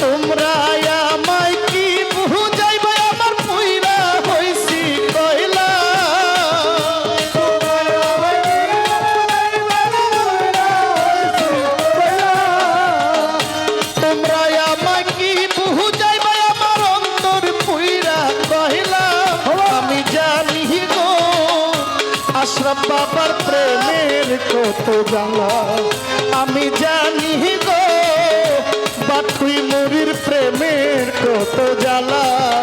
তোমরা কত জ্বালা।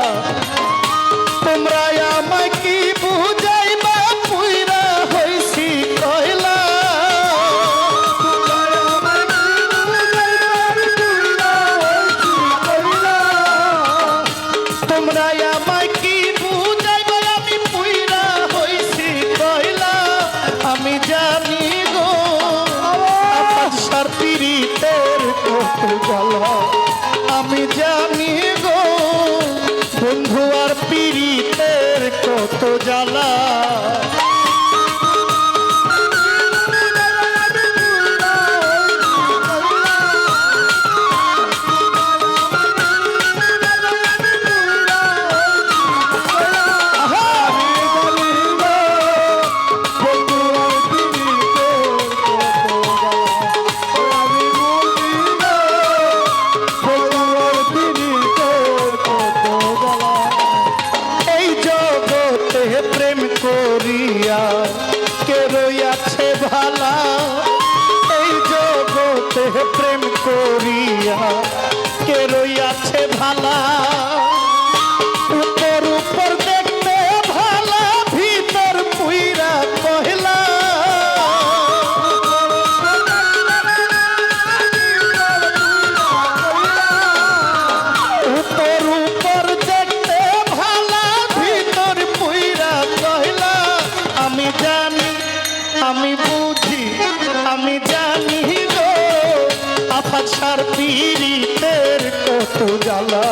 জ্বালা।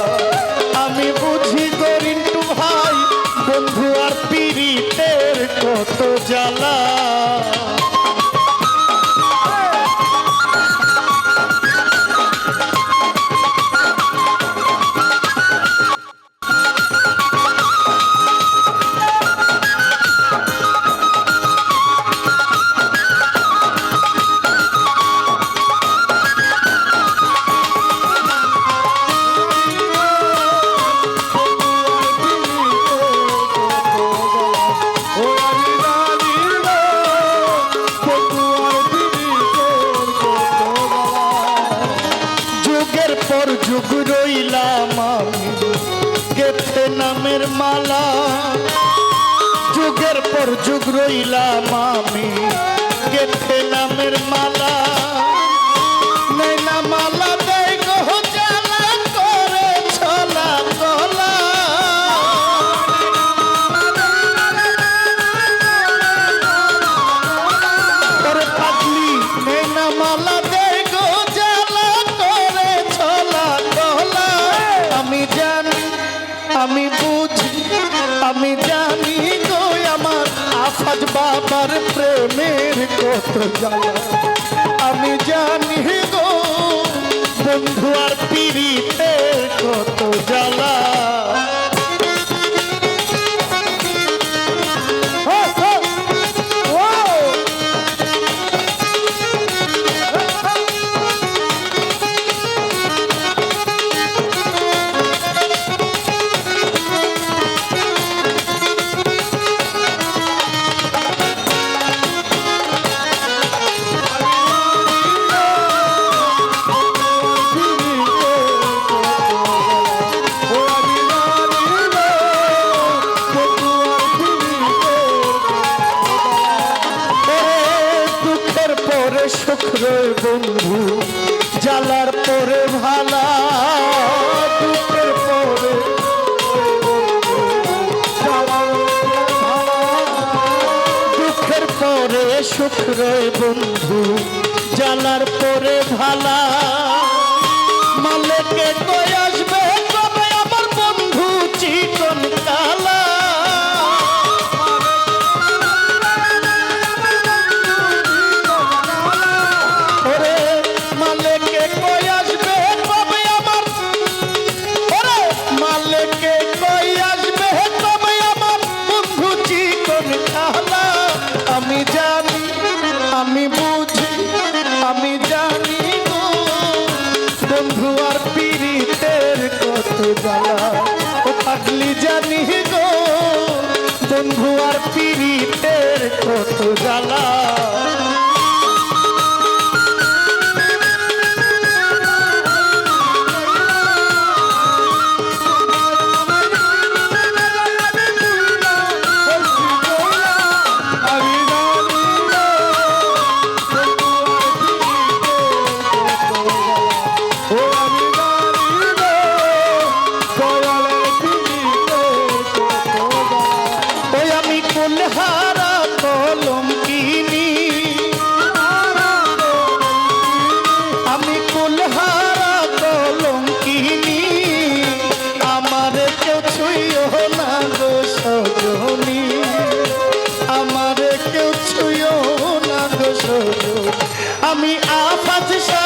আমি বুঝি গরিন্টু ভাই বন্ধু আর পিরিতের কত जुगर पर जुग रईला मामी गेटे नाम माला। কত জ্বালা আমি জানি গো বন্ধু আর পিড়িতে কত জ্বালা। রে বন্ধু জ্বালার পরে ভালা মালেকে দয়া আমি আফাজ সার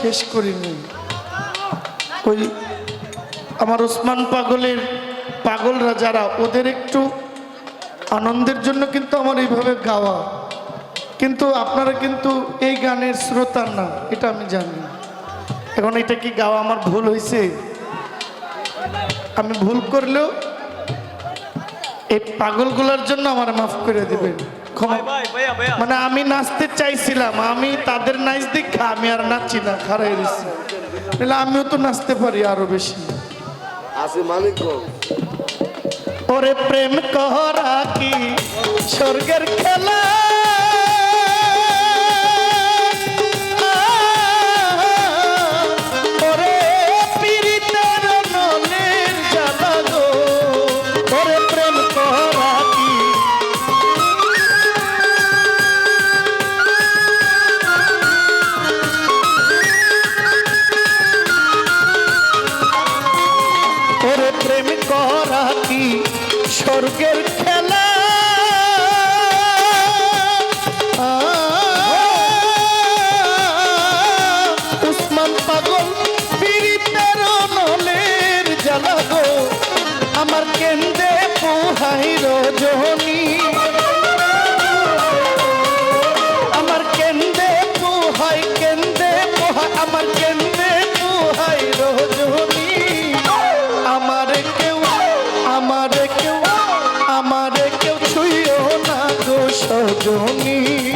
শেষ করিনি। ওই আমার ওসমান পাগলের পাগলরা যারা, ওদের একটু আনন্দের জন্য কিন্তু আমার এইভাবে গাওয়া। কিন্তু আপনারা কিন্তু এই গানের শ্রোতা না, এটা আমি জানি। এখন এটা কি গাওয়া আমার ভুল হয়েছে আমি ভুল করলেও এই পাগলগুলোর জন্য আমার মাফ করে দেবেন। ক্ষমা মানে আমি নাচতে চাইছিলাম আমি তাদের নাচ দেখা আমি আর নাচি না খারাই দিচ্ছি তাহলে আমিও তো নাচতে পারি আরও বেশি। আছে মালিক ওরে প্রেম করা কি? স্বর্গের খেলা? স্বর্গের খেলা। উসমান পাগল পীড়িতের নলের আমার পোহাই আমার পোহাই, কেন্দ্রে পোহাই, আমার কেন্দ্রে পোহাই রজনী। আমার কেউ, আমার গো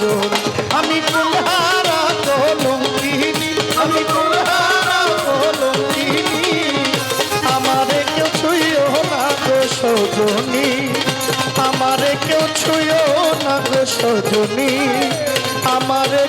সজনী আমি কুলহারা কলঙ্কিনী, আমি কুলহারা কলঙ্কিনী। আমারে কেউ ছুঁয়ো না গো সজনী, আমারে কেউ ছুঁয়ো না গো সজনী। আমারে